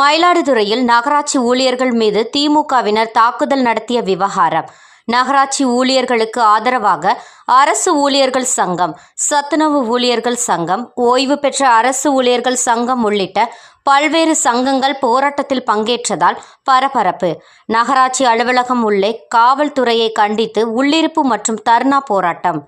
மயிலாடுதுறையில் நகராட்சி ஊழியர்கள் மீது திமுகவினர் தாக்குதல் நடத்திய விவகாரம். நகராட்சி ஊழியர்களுக்கு ஆதரவாக அரசு ஊழியர்கள் சங்கம் சத்துணவு ஊழியர்கள் சங்கம் ஓய்வு பெற்ற அரசு ஊழியர்கள் சங்கம் உள்ளிட்ட பல்வேறு சங்கங்கள் போராட்டத்தில் பங்கேற்றதால் பரபரப்பு. நகராட்சி அலுவலகம் உள்ளே காவல்துறையை கண்டித்து உள்ளிருப்பு மற்றும் தர்ணா போராட்டம்.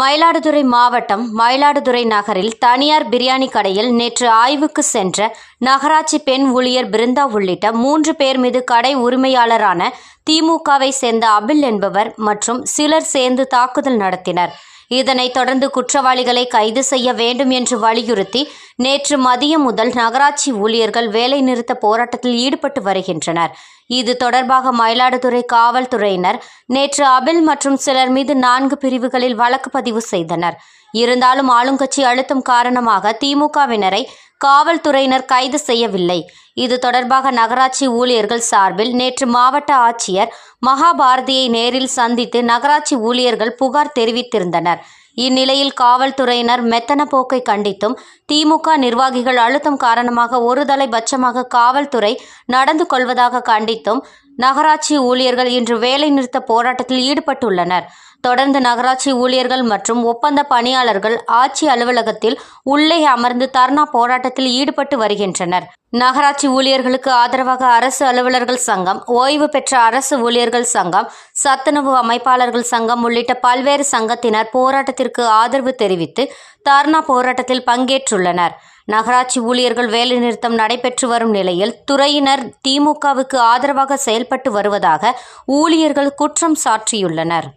மயிலாடுதுறை மாவட்டம் மயிலாடுதுறை நகரில் தனியார் பிரியாணி கடையில் நேற்று ஆய்வுக்கு சென்ற நகராட்சி பெண் ஊழியர் பிருந்தா உள்ளிட்ட மூன்று பேர் மீது கடை உரிமையாளரான திமுகவை சேர்ந்த அபில் என்பவர் மற்றும் சிலர் சேர்ந்து தாக்குதல் நடத்தினர். இதனைத் தொடர்ந்து குற்றவாளிகளை கைது செய்ய வேண்டும் என்று வலியுறுத்தி நேற்று மதியம் முதல் நகராட்சி ஊழியர்கள் வேலைநிறுத்த போராட்டத்தில் ஈடுபட்டு வருகின்றனர். இது தொடர்பாக மயிலாடுதுறை காவல்துறையினர் நேற்று அபில் மற்றும் சிலர் மீது நான்கு பிரிவுகளில் வழக்கு பதிவு செய்தனர். இருந்தாலும் ஆளுங்கட்சி அழுத்தம் காரணமாக திமுகவினரை காவல்துறையினர் கைது செய்யவில்லை. இது தொடர்பாக நகராட்சி ஊழியர்கள் சார்பில் நேற்று மாவட்ட ஆட்சியர் மகாபாரதியை நேரில் சந்தித்து நகராட்சி ஊழியர்கள் புகார் தெரிவித்திருந்தனர். இந்நிலையில் காவல்துறையினர் மெத்தன போக்கை கண்டித்தும் திமுக நிர்வாகிகள் அழுத்தம் காரணமாக ஒருதலை பட்சமாக காவல்துறை நடந்து கொள்வதாக கண்டித்தும் நகராட்சி ஊழியர்கள் இன்று வேலை நிறுத்த போராட்டத்தில் ஈடுபட்டுள்ளனர். தொடர்ந்து நகராட்சி ஊழியர்கள் மற்றும் ஒப்பந்த பணியாளர்கள் ஆட்சி அலுவலகத்தில் உள்ளே அமர்ந்து தர்ணா போராட்டத்தில் ஈடுபட்டு வருகின்றனர். நகராட்சி ஊழியர்களுக்கு ஆதரவாக அரசு அலுவலர்கள் சங்கம் ஓய்வு பெற்ற அரசு ஊழியர்கள் சங்கம் சத்துணவு அமைப்பாளர்கள் சங்கம் உள்ளிட்ட பல்வேறு சங்கத்தினர் போராட்டத்திற்கு ஆதரவு தெரிவித்து தர்ணா போராட்டத்தில் பங்கேற்றுள்ளனர். நகராட்சி ஊழியர்கள் வேலைநிறுத்தம் நடைபெற்று வரும் நிலையில் துறையினர் திமுகவுக்கு ஆதரவாக செயல்பட்டு வருவதாக ஊழியர்கள் குற்றம் சாற்றியுள்ளனர்.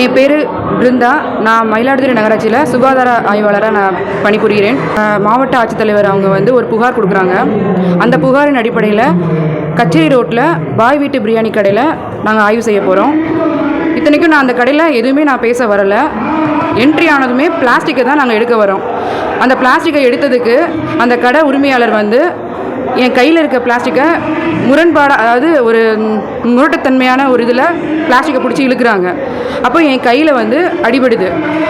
என் பேர் பிருந்தா. நான் மயிலாடுதுறை நகராட்சியில் சுகாதார ஆய்வாளராக நான் பணிபுரிகிறேன். மாவட்ட ஆட்சித்தலைவர் அவங்க வந்து ஒரு புகார் கொடுக்குறாங்க. அந்த புகாரின் அடிப்படையில் கச்சேரி ரோட்டில் பாய் வீட்டு பிரியாணி கடையில் நாங்கள் ஆய்வு செய்ய போகிறோம் இத்தனைக்கும் நான் அந்த கடையில் எதுவுமே நான் பேச வரலை. என்ட்ரி ஆனதுமே பிளாஸ்டிக்கை தான் நாங்கள் எடுக்க வரோம். அந்த பிளாஸ்டிக்கை எடுத்ததுக்கு அந்த கடை உரிமையாளர் வந்து என் கையில் இருக்க பிளாஸ்டிக்கை முரண்பாடாக அதாவது ஒரு முரட்டுத்தன்மையான ஒரு இதில் பிளாஸ்டிக்கை பிடிச்சி இழுக்கிறாங்க. அப்போ என் கையில் வந்து அடிபடுது.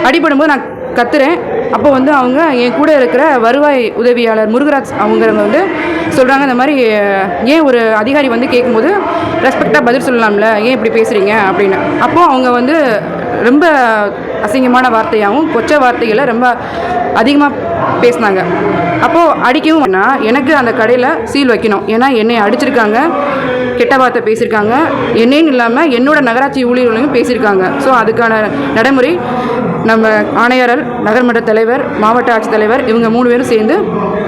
அடிபடும்போது நான் கத்துறேன். அப்போ வந்து அவங்க என் கூட இருக்கிற வருவாய் உதவியாளர் முருகராஜ் அவங்கிறவங்க வந்து சொல்கிறாங்க இந்த மாதிரி ஏன் ஒரு அதிகாரி வந்து கேட்கும்போது ரெஸ்பெக்டாக பதில் சொல்லலாம்ல? ஏன் இப்படி பேசுகிறீங்க அப்படின்னு. அப்போது அவங்க வந்து ரொம்ப அசிங்கமான வார்த்தையாகவும் கொச்ச வார்த்தைகளை ரொம்ப அதிகமாக பேசினாங்க. அப்போது அடிக்கவும் எனக்கு அந்த கடையில் சீல் வைக்கணும். ஏன்னா என்னை அடிச்சிருக்காங்க கெட்ட வார்த்தை பேசியிருக்காங்க என்னன்னு இல்லாமல் என்னோட நகராட்சி ஊழியர்களையும் பேசியிருக்காங்க ஸோ அதுக்கான நடைமுறை நம்ம ஆணையாளர் நகர்மன்ற தலைவர் மாவட்ட ஆட்சித்தலைவர் இவங்க மூணு பேரும் சேர்ந்து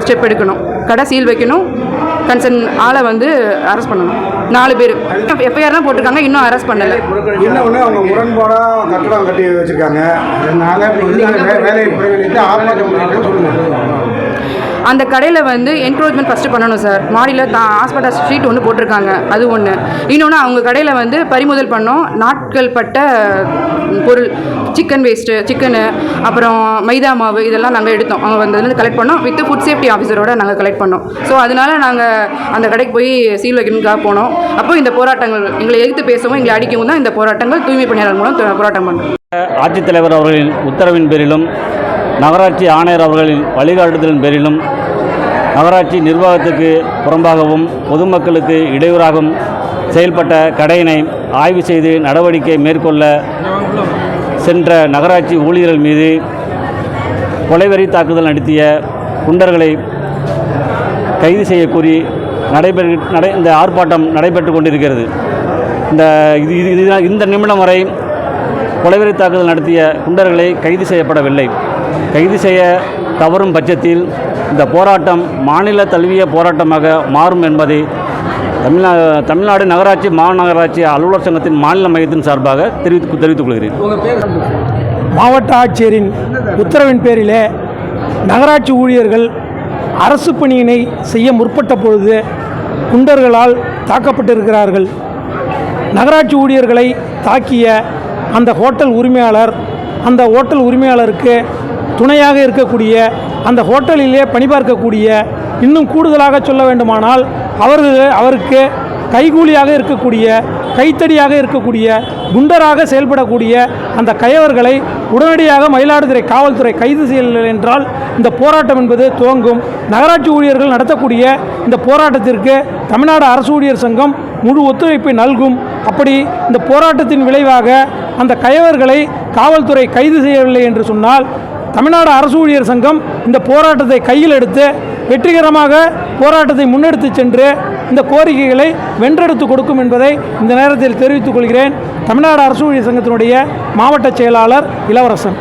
ஸ்டெப் எடுக்கணும். கடை சீல் வைக்கணும். கன்சர்ன் ஆளை வந்து அரெஸ்ட் பண்ணணும். நாலு பேர். எஃப்ஐஆர் தான் போட்டிருக்காங்க இன்னும் அரெஸ்ட் பண்ணலை. இன்னொன்று அவங்க முரண்பாடாக கட்டடம் கட்டி வச்சுருக்காங்க. வேலையை சொல்லுங்கள் அந்த கடையில் வந்து என்க்ரோச்மெண்ட் ஃபஸ்ட்டு பண்ணணும் சார் மாடியில் தான் ஹாஸ்பிட்டல் ஸ்ட்ரீட் ஒன்று போட்டிருக்காங்க. அது ஒன்று இன்னொன்று அவங்க கடையில் வந்து பறிமுதல் பண்ணோம். நாட்கள் பட்ட பொருள். சிக்கன் வேஸ்ட்டு சிக்கனு அப்புறம் மைதா மாவு இதெல்லாம் நாங்கள் எடுத்தோம். அவங்க வந்து கலெக்ட் பண்ணோம். வித் ஃபுட் சேஃப்டி ஆஃபீஸரோட நாங்கள் கலெக்ட் பண்ணோம். ஸோ அதனால நாங்கள் அந்த கடைக்கு போய் சீல் வைக்கணுக்காக போனோம். அப்போ இந்த போராட்டங்கள் எங்களை எதிர்த்து பேசவும் எங்களை அடிக்கவும் தான் இந்த போராட்டங்கள் தூய்மை பணியாளர் மூலம் போராட்டம் பண்ணுறோம் ஆட்சித்தலைவர் அவர்களின் உத்தரவின் பேரிலும் நகராட்சி ஆணையர் அவர்களின் வழிகாட்டுதலின் பேரிலும் நகராட்சி நிர்வாகத்துக்கு புறம்பாகவும் பொதுமக்களுக்கு இடையூறாகவும் செயல்பட்ட கடையினை ஆய்வு செய்து நடவடிக்கை மேற்கொள்ள சென்ற நகராட்சி ஊழியர்கள் மீது கொலைவெறி தாக்குதல் நடத்திய குண்டர்களை கைது செய்யக்கூறி நடைபெற நடை இந்த ஆர்ப்பாட்டம் நடைபெற்று கொண்டிருக்கிறது. இந்த இது இது இந்த நிமிடம் வரை கொலைவெறி தாக்குதல் நடத்திய குண்டர்களை கைது செய்யப்படவில்லை. கைது செய்ய தவறும் பட்சத்தில் இந்த போராட்டம் மாநில தழுவிய போராட்டமாக மாறும் என்பதை தமிழ்நா தமிழ்நாடு நகராட்சி மாநகராட்சி அலுவலர் சங்கத்தின் மாநில மையத்தின் சார்பாக தெரிவித்து தெரிவித்துக் கொள்கிறேன். மாவட்ட ஆட்சியரின் உத்தரவின் பேரிலே நகராட்சி ஊழியர்கள் அரசு பணியினை செய்ய முற்பட்ட பொழுது குண்டர்களால் தாக்கப்பட்டிருக்கிறார்கள். நகராட்சி ஊழியர்களை தாக்கிய அந்த ஹோட்டல் உரிமையாளர் அந்த ஹோட்டல் உரிமையாளருக்கு துணையாக இருக்கக்கூடிய அந்த ஹோட்டலிலே பணிபார்க்கக்கூடிய இன்னும் கூடுதலாக சொல்ல வேண்டுமானால் அவர்கள் அவருக்கு கைகூலியாக இருக்கக்கூடிய கைத்தடியாக இருக்கக்கூடிய குண்டராக செயல்படக்கூடிய அந்த கயவர்களை உடனடியாக மயிலாடுதுறை காவல்துறை கைது செய்யவில்லை என்றால் இந்த போராட்டம் என்பது துவங்கும். நகராட்சி ஊழியர்கள் நடத்தக்கூடிய இந்த போராட்டத்திற்கு தமிழ்நாடு அரசு ஊழியர் சங்கம் முழு ஒத்துழைப்பை நல்கும். அப்படி இந்த போராட்டத்தின் விளைவாக அந்த கயவர்களை காவல்துறை கைது செய்யவில்லை என்று சொன்னால் தமிழ்நாடு அரசு ஊழியர் சங்கம் இந்த போராட்டத்தை கையில் எடுத்து வெற்றிகரமாக போராட்டத்தை முன்னெடுத்து சென்று இந்த கோரிக்கைகளை வென்றெடுத்து கொடுக்கும் என்பதை இந்த நேரத்தில் தெரிவித்துக் கொள்கிறேன். தமிழ்நாடு அரசு ஊழியர் சங்கத்தினுடைய மாவட்ட செயலாளர் இளவரசன்.